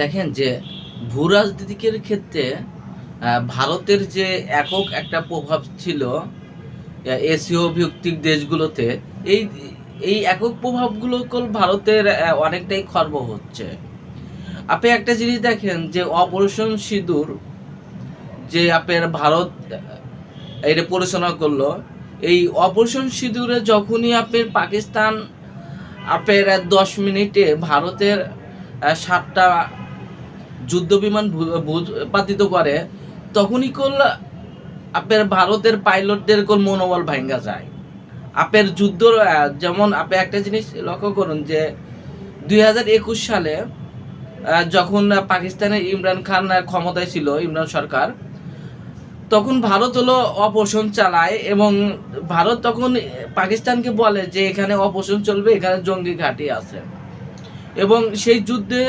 দেখেন যে ভূ রাজনীতিকের ক্ষেত্রে ভারতের যে একক একটা প্রভাব ছিল এশীয় ভিত্তিক দেশগুলোতে, এই এই একক প্রভাবগুলো কল ভারতের অনেকটাই খর্ব হচ্ছে। আপনি একটা জিনিস দেখেন যে অপারেশন সিঁদুর, যে আপনার ভারত এটা পরিচালনা করল, এই অপারেশন সিঁদুরে যখনই আপনার পাকিস্তান আপনার আহ, দশ মিনিটে ভারতের সাতটা যুদ্ধ বিমান ভূপাতিত করে তখনই কল আপের ভারতের পাইলটদের কোন মনোবল ভাঙ্গা যায়। আপের যুদ্ধ যেমন আপনি একটা জিনিস লক্ষ্য করুন যে দুই হাজার একুশ সালে যখন পাকিস্তানের ইমরান খান ক্ষমতায় ছিল ইমরান সরকার তখন ভারত হলো অপোষণ চালায় এবং ভারত তখন পাকিস্তানকে বলে যে এখানে অপোষণ চলবে, এখানে জঙ্গি ঘাঁটি আছে। এবং সেই যুদ্ধে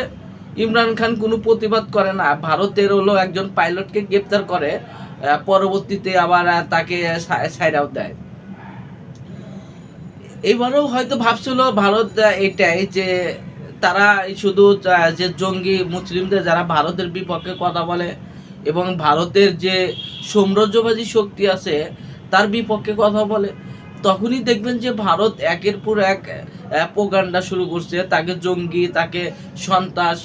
ইমরান খান কোনো প্রতিবাদ করে না। ভারতের হলো একজন পাইলটকে গ্রেপ্তার করে পরবর্তীতে আবার তাকে সাইড আউট দেয়। এবারেও হয়তো ভাবছিল ভারত এটাই যে তারা শুধু যে জঙ্গি মুসলিমদের, যারা ভারতের বিপক্ষে কথা বলে এবং ভারতের যে সাম্রাজ্যবাদী শক্তি আছে, তার বিপক্ষে কথা বলে, তখনই দেখবেন যে ভারত একের পর এক প্রোগান্ডা শুরু করছে। তাকে জঙ্গি, তাকে সন্ত্রাস,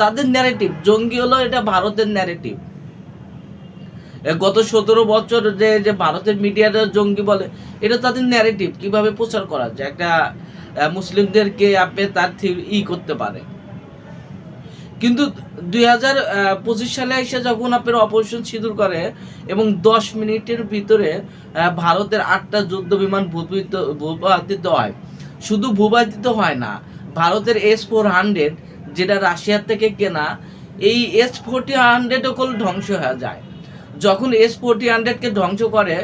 তাদের ন্যারেটিভ জঙ্গি হলো এটা ভারতের ন্যারেটিভ গত সতেরো বছর যে যে ভারতের মিডিয়াটা জঙ্গি বলে, এটা তাদের ন্যারেটিভ কীভাবে প্রচার করা যায়? একটা মুসলিমদেরকে আপনি তার ই করতে পারে। কিন্তু দুই হাজার পঁচিশ সালে এসে যখন আপনার অপারেশন সিঁদুর করে এবং দশ মিনিটের ভিতরে ভারতের আটটা যুদ্ধ বিমান ভূপাতিত হয়। শুধু ভূপাতিত হয় না, ভারতের এস ফোর হান্ড্রেড যেটা রাশিয়ার থেকে কেনা, এই এস ফোরটি হান্ড্রেডও কল ধ্বংস হয়ে যায়। যখন এস ফোরটি হান্ড্রেডকে ধ্বংস করে,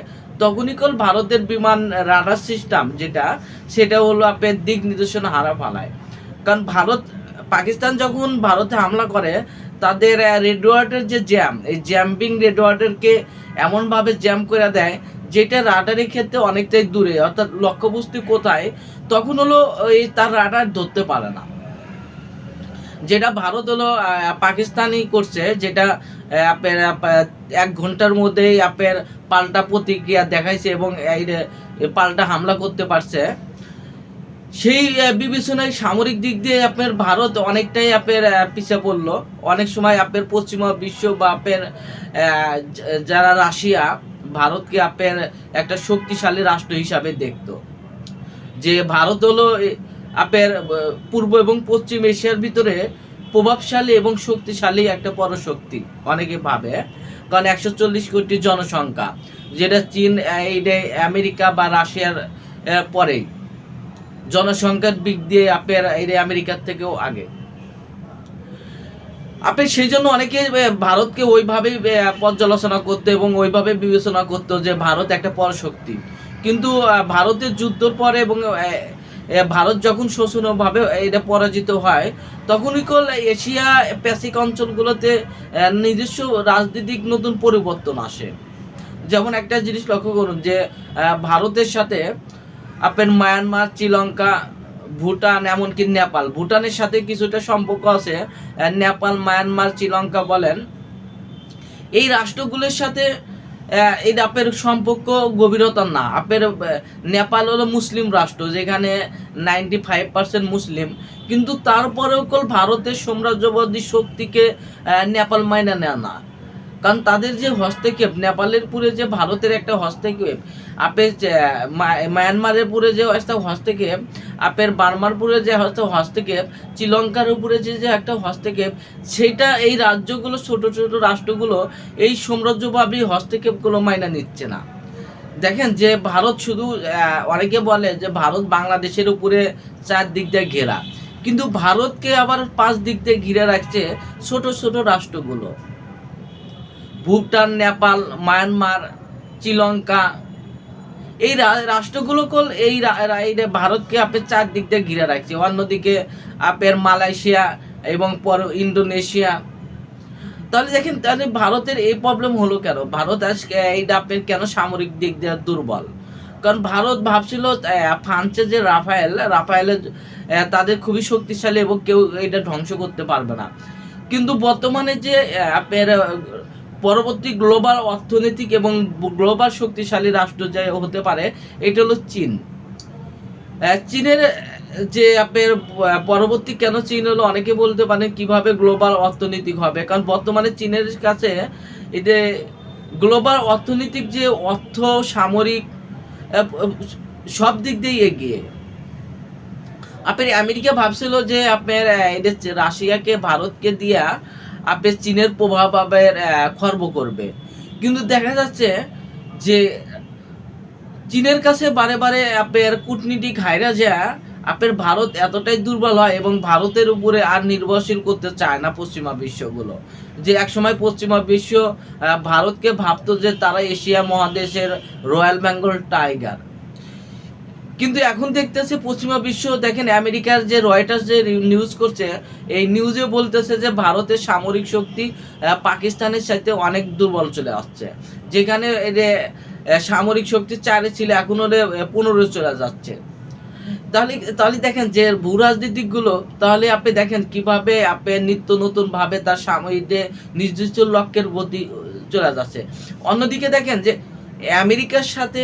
তখনই কল ভারতের বিমান রাডার সিস্টেম যেটা, সেটা হলো আপনার দিক নির্দেশনা হারা ফালায়। কারণ ভারত পাকিস্তান যখন ভারতে হামলা করে তাদের রেডওয়ার্ডের যে জ্যাম এই জ্যাম্পিং রেডওয়ার্ডেরকে এমনভাবে জ্যাম করে দেয় যেটা রাডারের ক্ষেত্রে অনেকটাই দূরে অর্থাৎ লক্ষ্যবস্তু কোথায় তখন হলো ওই তার রাডার ধরতে পারে না। যেটা ভারত হলো আহ, পাকিস্তানি করছে যেটা আহ, এক ঘণ্টার মধ্যেই আপনার পাল্টা প্রতিক্রিয়া দেখাইছে এবং এই পাল্টা হামলা করতে পারছে। সেই বিবেচনায় সামরিক দিক দিয়ে আপনার ভারত অনেকটাই আপনার পিছিয়ে পড়ল। অনেক সময় আপনার পশ্চিমা বিশ্ব বা আপনার যারা রাশিয়া ভারতকে আপনার একটা শক্তিশালী রাষ্ট্র হিসাবে দেখতো। যে ভারত হলো আপনার পূর্ব এবং পশ্চিম এশিয়ার ভিতরে প্রভাবশালী এবং শক্তিশালী একটা পরশক্তি অনেকে ভাবে। কারণ একশো চল্লিশ কোটি জনসংখ্যা যেটা চীন আহ, এইটা আমেরিকা বা রাশিয়ার পরেই। জনসংখ্যার দিক দিয়ে আপনার এই আমেরিকার থেকেও আগে। আপনি সেই জন্য অনেকে ভারতকে ওইভাবেই পর্যালোচনা করতো এবং ওইভাবে বিবেচনা করতো যে ভারত একটা পরশক্তি। কিন্তু ভারতের যুদ্ধর পরে এবং ভারত যখন শোষণভাবে এটা পরাজিত হয়, তখনই কল এশিয়া প্যাসিক অঞ্চলগুলোতে নিজস্ব রাজনীতিক নতুন পরিবর্তন আসে। যেমন একটা জিনিস লক্ষ্য করুন যে ভারতের সাথে আপনার মায়ানমার, শ্রীলঙ্কা, ভুটান, এমনকি নেপাল। ভুটানের সাথে কিছুটা সম্পর্ক আছে। নেপাল, মায়ানমার, শ্রীলঙ্কা বলেন। এই রাষ্ট্রগুলোর সাথে এই আপের সম্পর্ক গভীরতা না। আপের নেপাল হলো মুসলিম রাষ্ট্র, যেখানে নাইনটি ফাইভ পার্সেন্ট মুসলিম। কিন্তু তারপরেও কল ভারতের সাম্রাজ্যবাদী শক্তিকে নেপাল মাইনা নেয় না। কারণ তাদের যে হস্তক্ষেপ, নেপালের পুরে যে ভারতের একটা হস্তক্ষেপ, আপের মায়ানমারের পুরে যে একটা হস্তক্ষেপ, আপের বার্মারপুরে যে হস্ত, হস্তক্ষেপ, শ্রীলঙ্কার উপরে যে যে একটা হস্তক্ষেপ, সেটা এই রাজ্যগুলো, ছোট ছোট রাষ্ট্রগুলো এই সাম্রাজ্যবাদী হস্তক্ষেপগুলো মাইনা নিচ্ছে না। দেখেন যে ভারত শুধু অনেকে বলে যে ভারত বাংলাদেশের উপরে চার দিক দিয়ে ঘেরা। কিন্তু ভারতকে আবার পাঁচ দিক দিয়ে ঘিরে রাখছে ছোট ছোট রাষ্ট্রগুলো। ভুটান, নেপাল, মায়ানমার, শ্রীলঙ্কা, এই রাষ্ট্রগুলো কল এই ভারতকে আপনি চারদিক দিয়ে ঘিরে রাখছে। অন্যদিকে আপের মালয়েশিয়া এবং পর ইন্দোনেশিয়া। তাহলে দেখেন, তাহলে ভারতের এই প্রবলেম হলো কেন? ভারত আজকে এইটা আপনার কেন সামরিক দিক দিয়ে দুর্বল? কারণ ভারত ভাবছিল ফ্রান্সের যে রাফায়েল, রাফায়েলের তাদের খুবই শক্তিশালী এবং কেউ এটা ধ্বংস করতে পারবে না। কিন্তু বর্তমানে যে আপনার পরবর্তী গ্লোবাল অর্থনৈতিক এবং গ্লোবাল শক্তিশালী রাষ্ট্র যে হতে পারে, এটা হলো চীন। চীনের যে আপনার পরবর্তী কেন চীন হলো, অনেকে বলতে পারেন কীভাবে গ্লোবাল অর্থনৈতিক হবে, কারণ বর্তমানে চীনের কাছে এতে গ্লোবাল অর্থনৈতিক যে অর্থ, সামরিক সব দিক দিয়ে এগিয়ে। আপনার, আমেরিকা ভাবছিল যে আপনার রাশিয়াকে, ভারতকে দিয়া আপনার চীনের প্রভাব আহ, খর্ব করবে। কিন্তু দেখা যাচ্ছে যে চীনের কাছে বারে বারে আপনার কূটনীতিক হাইরা যা আপনার ভারত এতটাই দুর্বল হয় এবং ভারতের উপরে আর নির্ভরশীল করতে চায় না পশ্চিমা বিশ্বগুলো। যে একসময় পশ্চিমা বিশ্ব ভারতকে ভাবতো যে তারা এশিয়া মহাদেশের রয়্যাল বেঙ্গল টাইগার। কিন্তু এখন দেখতেছে পশ্চিমা বিশ্ব, দেখেন আমেরিকার যে রয়টার্স যে নিউজ করছে, এই নিউজে বলতেছে যে ভারতের সামরিক শক্তি পাকিস্তানের সাথে অনেক দুর্বল চলে আসছে। যেখানে সামরিক শক্তি চারে ছিল, এখন ওরে পনেরো চলে যাচ্ছে। তাহলে তাহলে দেখেন যে ভূ রাজনীতিকগুলো, তাহলে আপনি দেখেন কীভাবে আপনি নিত্য নতুন ভাবে তার সাময়িক নির্দিষ্ট লক্ষ্যের প্রতি চলে যাচ্ছে। অন্যদিকে দেখেন যে, আমেরিকার সাথে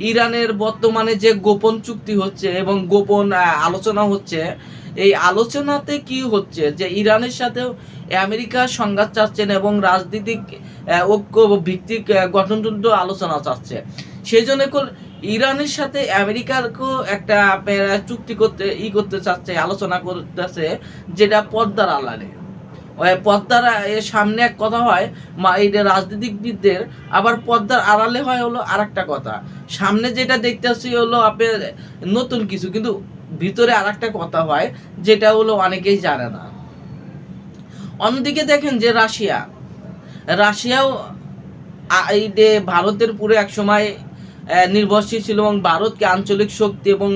ইরানের বর্তমানে যে গোপন চুক্তি হচ্ছে এবং গোপন আলোচনা হচ্ছে, এই আলোচনাতে কি হচ্ছে? যে ইরানের সাথেও আমেরিকা সংঘাত চাচ্ছেন এবং রাজনৈতিক ঐক্য ভিত্তিক গঠনতন্ত্র আলোচনা চাচ্ছে সেই জন্য ইরানের সাথে আমেরিকারকেও একটা চুক্তি করতে, ই করতে চাচ্ছে, আলোচনা করতেছে, যেটা পদ্মার ওই পদ্মার এর সামনে এক কথা হয়, মা, এই যে রাজনীতিকবিদদের, আবার পদ্মার আড়ালে হয় হলো আর কথা। সামনে যেটা দেখতে আসছি হলো আপনার নতুন কিছু, কিন্তু ভিতরে আর কথা হয়, যেটা হলো অনেকেই জানে না। অন্যদিকে দেখেন যে রাশিয়া, রাশিয়াও এই যে ভারতের পুরো এক সময় নির্ভরশীল ছিল এবং ভারতকে আঞ্চলিক শক্তি এবং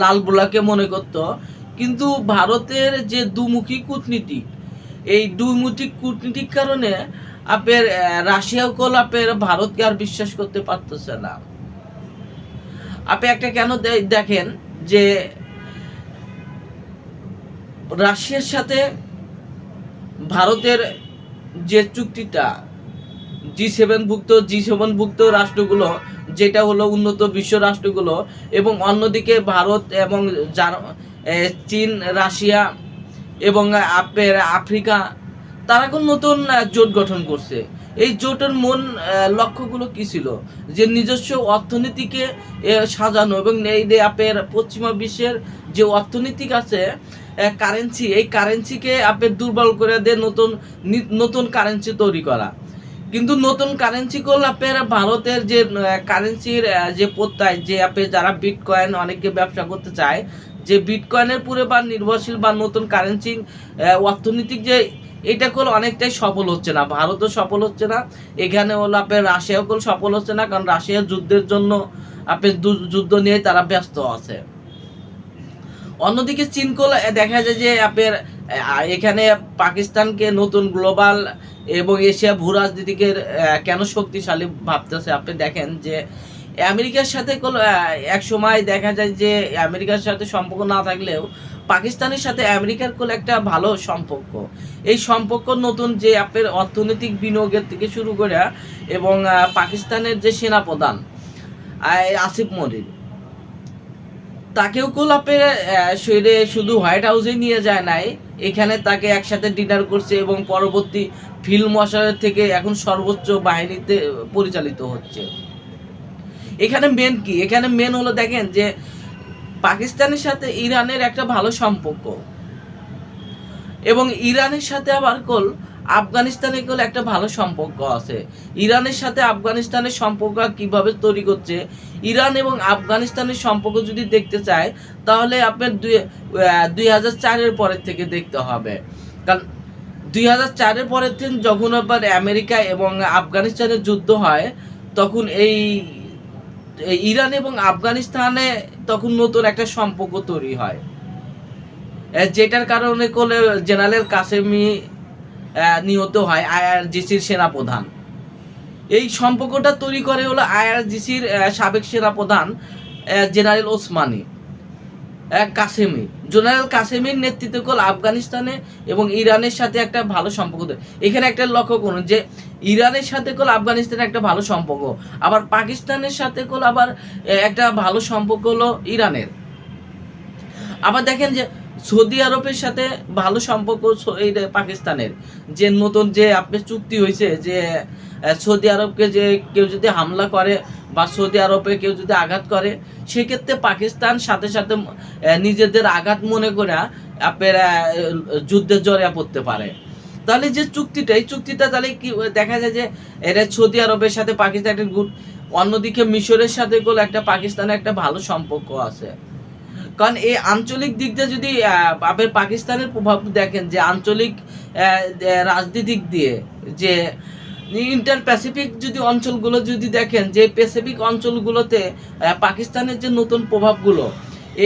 লাল বোলাকে মনে করত। কিন্তু ভারতের যে দুমুখী কূটনীতি এই দুমুখী কূটনীতির কারণে আপনার রাশিয়া কল আপনার ভারতকে আর বিশ্বাস করতে পারতেছে না। আপনি একটা কেন দেখেন যে রাশিয়ার সাথে ভারতের যে চুক্তিটা, জি সেভেন ভুক্ত জি সেভেন ভুক্ত রাষ্ট্রগুলো, যেটা হলো উন্নত বিশ্ব রাষ্ট্রগুলো, এবং অন্যদিকে ভারত এবং চীন, রাশিয়া এবং আপনার আফ্রিকা, তারা কোন নতুন জোট গঠন করছে। এই জোটের মূল লক্ষ্যগুলো কি ছিল? যে নিজস্ব অর্থনীতিকে সাজানো এবং এই যে আপনার পশ্চিমা বিশ্বের যে অর্থনীতিক আছে কারেন্সি এই কারেন্সিকে আপনার দুর্বল করে দিয়ে নতুন নতুন কারেন্সি তৈরি করা। কিন্তু নতুন কারেন্সি করলে আপনার ভারতের যে কারেন্সির যে প্রত্যয়, যে আপনি যারা বিটকয়েন অনেকে ব্যবসা করতে চায় যে বিটকয়েনের পুরো বা নির্ভরশীল বা নতুন কারেন্সি অর্থনৈতিক যে এটা করলে অনেকটাই সফল হচ্ছে না। ভারতও সফল হচ্ছে না। এখানে হলো আপনার রাশিয়াও সফল হচ্ছে না কারণ রাশিয়া যুদ্ধের জন্য আপনার দু- যুদ্ধ নিয়ে তারা ব্যস্ত আছে। অন্যদিকে চীন কোল দেখা যায় যে আপনার এখানে পাকিস্তানকে নতুন গ্লোবাল এবং এশিয়া ভূ রাজনীতিকের আহ, কেন শক্তিশালী ভাবতেছে? আপনি দেখেন যে আমেরিকার সাথে এক সময় দেখা যায় যে আমেরিকার সাথে সম্পর্ক না থাকলেও পাকিস্তানের সাথে আমেরিকার কোল একটা ভালো সম্পর্ক। এই সম্পর্ক নতুন যে আপনার অর্থনৈতিক বিনিয়োগের থেকে শুরু করে এবং পাকিস্তানের যে সেনাপ্রধান আসিফ মরির তাকেও কোলাপে শরীরে শুধু হোয়াইট হাউসে নিয়ে যায় নাই। এখানে তাকে একসাথে ডিনার করছে এবং পরবর্তী ফিল্ড মশারের থেকে এখন সর্বোচ্চ বাহিনীতে পরিচালিত হচ্ছে। এখানে মেন কি? এখানে মেন হলো দেখেন যে, পাকিস্তানের সাথে ইরানের একটা ভালো সম্পর্ক। এবং ইরানের সাথে আবার কল আফগানিস্তানের কল একটা ভালো সম্পর্ক আছে। ইরানের সাথে আফগানিস্তানের সম্পর্ক কীভাবে তৈরি করছে? ইরান এবং আফগানিস্তানের সম্পর্ক যদি দেখতে চায়, তাহলে আপনার দুই দুই হাজার চারের পরের থেকে দেখতে হবে। কারণ দুই হাজার চারের পরের থেকে যখন আবার আমেরিকা এবং আফগানিস্তানের যুদ্ধ হয়, তখন এই ইরান এবং আফগানিস্তানে তখন নতুন একটা সম্পর্ক তৈরি হয়। যেটার কারণে কোলে জেনারেল কাসেমি নিহত হয় আইআরজিসির সেনাপ্রধান। এই সম্পর্কটা তৈরি করে হলো আইআরজিসির সাবেক সেনাপ্রধান জেনারেল ওসমানী। কাসেমি। জেনারেল কাসেমির নেতৃত্বে কল আফগানিস্তানে এবং ইরানের সাথে একটা ভালো সম্পর্ক এখানে একটা লক্ষ্য করুন যে, ইরানের সাথে কল আফগানিস্তানের একটা ভালো সম্পর্ক। আবার পাকিস্তানের সাথে কল আবার একটা ভালো সম্পর্ক হলো ইরানের। আবার দেখেন যে সৌদি আরবের সাথে ভালো সম্পর্ক এই পাকিস্তানের। যে নতুন যে আপনার চুক্তি হয়েছে যে সৌদি আরবকে যে কেউ যদি হামলা করে বা সৌদি আরবে কেউ যদি আঘাত করে, সেক্ষেত্রে পাকিস্তান সাথে সাথে নিজেদের আঘাত মনে করে আপনার যুদ্ধে জড়িয়ে পড়তে পারে। তাহলে যে চুক্তিটা, এই চুক্তিটা তাহলে কি, দেখা যায় যে এটা সৌদি আরবের সাথে পাকিস্তানের গুড অন্যদিকে মিশরের সাথে একটা পাকিস্তানের একটা ভালো সম্পর্ক আছে। কারণ এই আঞ্চলিক দিক দিয়ে যদি আহ, আপনার পাকিস্তানের প্রভাব দেখেন যে আঞ্চলিক রাজনীতিক দিয়ে যে ইন্টার প্যাসিফিক যদি অঞ্চলগুলো যদি দেখেন যে প্যাসিফিক অঞ্চলগুলোতে পাকিস্তানের যে নতুন প্রভাবগুলো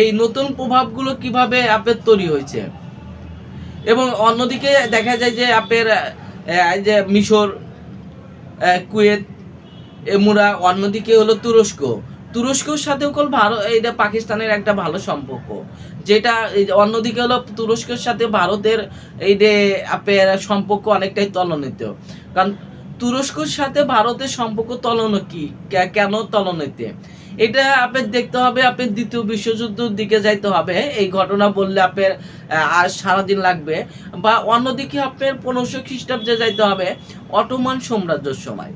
এই নতুন প্রভাবগুলো কীভাবে আপনার তৈরি হয়েছে? এবং অন্যদিকে দেখা যায় যে আপনার এই যে মিশর কুয়েত এমুরা অন্যদিকে হলো তুরস্ক। তুরস্কর সাথেও কল ভারত এটা পাকিস্তানের একটা ভালো সম্পর্ক। যেটা অন্যদিকে হলো তুরস্কের সাথে ভারতের এই যে আপনার সম্পর্ক অনেকটাই তলনিত। কারণ তুরস্কর সাথে ভারতের সম্পর্ক তলনো কি? কেন তলনিতে? এটা আপনার দেখতে হবে আপনার দ্বিতীয় বিশ্বযুদ্ধের দিকে যাইতে হবে। এই ঘটনা বললে আপনার আর সারাদিন লাগবে। বা অন্যদিকে আপনার পনেরোশো খ্রিস্টাব্দে যাইতে হবে, অটোমান সাম্রাজ্যের সময়।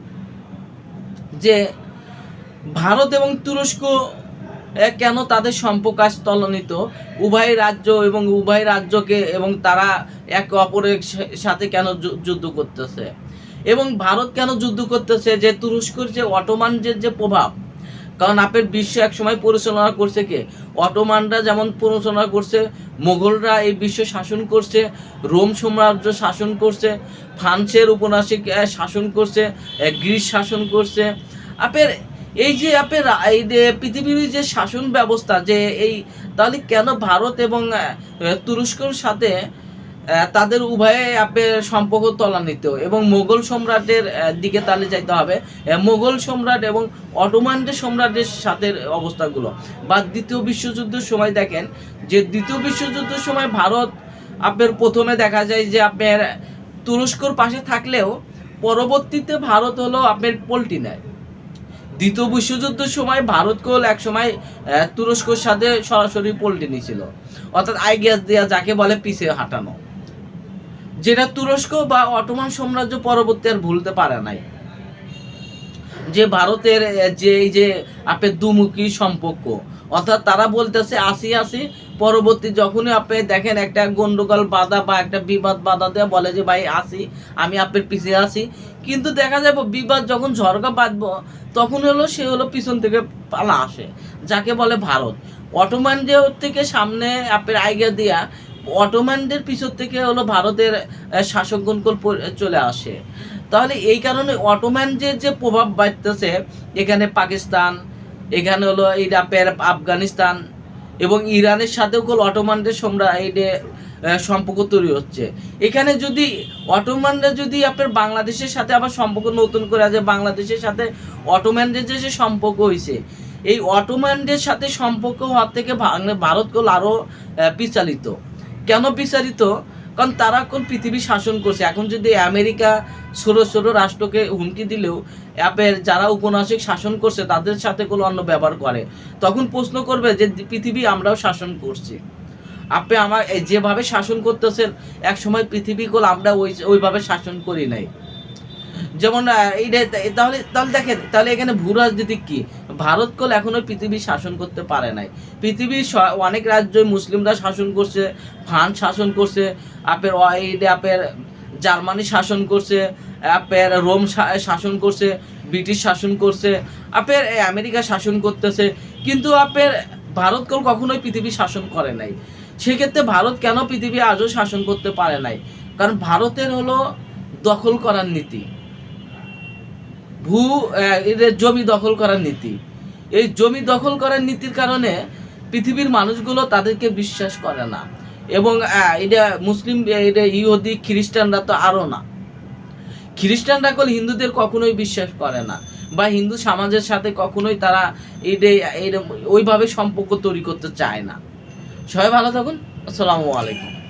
যে ভারত এবং তুরস্ক কেন তাদের সম্পর্ক আজ তলনিত? উভয় রাজ্য এবং উভয় রাজ্যকে এবং তারা একে অপরের সাথে কেন যুদ্ধ করতেছে? এবং ভারত কেন যুদ্ধ করতেছে? যে তুরস্কর যে অটোমান যে প্রভাব, কারণ আপের বিশ্ব এক সময় পরিচালনা করছে কে? অটোমানরা যেমন পরিচালনা করছে মোগলরা এই বিশ্ব শাসন করছে, রোম সাম্রাজ্য শাসন করছে, ফ্রান্সের উপন্যাসিক শাসন করছে গ্রিস শাসন করছে। আপনার এই যে আপনার এই যে পৃথিবীর যে শাসন ব্যবস্থা, যে এই তাহলে কেন ভারত এবং তুরস্কর সাথে তাদের উভয়ে আপনার সম্পর্ক তলান্বিত এবং মোগল সম্রাটের দিকে তাহলে যাইতে হবে। মোগল সম্রাট এবং অটোমানদের সম্রাটের সাথে অবস্থাগুলো বা দ্বিতীয় বিশ্বযুদ্ধের সময় দেখেন, যে দ্বিতীয় বিশ্বযুদ্ধের সময় ভারত আপনার প্রথমে দেখা যায় যে আপনার তুরস্কর পাশে থাকলেও পরবর্তীতে ভারত হলো আপনার পল্টি নেয়। দ্বিতীয় বিশ্বযুদ্ধের সময় ভারত ভারতকেও এক সময় তুরস্কর সাথে সরাসরি পোল্টি নিয়েছিল। অর্থাৎ আই আইগিয়াস দেয়া যাকে বলে পিছিয়ে হাঁটানো। যেটা তুরস্ক বা অটোমান সাম্রাজ্য পরবর্তী আর ভুলতে পারে নাই। যে ভারতের যে, এই যে আপনার দুমুখী সম্পর্ক অর্থাৎ তারা বলতেছে আসি আসি। পরবর্তী যখনই আপনি দেখেন একটা গন্ডগোল বাধা বা একটা বিবাদ বাধা দেওয়া বলে যে ভাই আসি আমি আপনার পিছিয়ে আসি কিন্তু দেখা যাবে বিবাদ যখন ঝরকা বাঁধবো তখন হলো সে হলো পিছন থেকে পালা আসে যাকে বলে ভারত। অটোম্যানদের থেকে সামনে আপনার আইগা দিয়া অটোম্যানদের পিছন থেকে হলো ভারতের আহ, শাসকগণ চলে আসে। তাহলে এই কারণে অটোম্যান যে যে প্রভাব বাড়তেছে এখানে পাকিস্তান এখানে হলো এই আফগানিস্তান এবং ইরানের সাথেও কল অটোমানদের সম্রা সম্পর্ক তৈরি হচ্ছে। এখানে যদি অটোমানরা যদি আপনার বাংলাদেশের সাথে আবার সম্পর্ক নতুন করে আছে বাংলাদেশের সাথে অটোম্যানদের যে সম্পর্ক হয়েছে এই অটোম্যানদের সাথে সম্পর্ক হওয়ার থেকে ভাং- ভারত কল আরও বিচালিত। কেন বিচালিত? কারণ তারা এখন পৃথিবী শাসন করছে। এখন যদি আমেরিকা ছোট ছোট রাষ্ট্রকে হুমকি দিলেও অ্যাপের যারা উপন্যাসিক শাসন করছে, তাদের সাথে কোনো অন্য ব্যবহার করে। তখন প্রশ্ন করবে যে, পৃথিবী আমরাও শাসন করছি। আপনি আমার যেভাবে শাসন করতেছেন এক সময় পৃথিবী কোল আমরা ওই ওইভাবে শাসন করি নাই। যেমন তাহলে তাহলে দেখেন, তাহলে এখানে ভূ রাজনীতি কি? ভারত কোল এখনও পৃথিবী শাসন করতে পারে নাই। পৃথিবীর অনেক রাজ্য মুসলিমরা শাসন করছে, ফ্রান্স শাসন করছে, আপের যে আপনার জার্মানি শাসন করছে, আপের রোম শাসন করছে, ব্রিটিশ শাসন করছে, আপের আমেরিকা শাসন করতেছে, কিন্তু আপের, ভারত কোল কখনোই পৃথিবী শাসন করে নাই। সেক্ষেত্রে ভারত কেন পৃথিবী আজও শাসন করতে পারে নাই? কারণ ভারতের হলো দখল করার নীতি। ভূ এদের জমি দখল করার নীতি। এই জমি দখল করার নীতির কারণে পৃথিবীর মানুষগুলো তাদেরকে বিশ্বাস করে না। এবং এটা মুসলিম এটা ইহুদি, খ্রিস্টানরা তো আরও না। খ্রিস্টানরা কল হিন্দুদের কখনোই বিশ্বাস করে না, বা হিন্দু সমাজের সাথে কখনোই তারা এরম- ওইভাবে সম্পর্ক তৈরি করতে চায় না। সবাই ভালো থাকুন। আসসালামু আলাইকুম।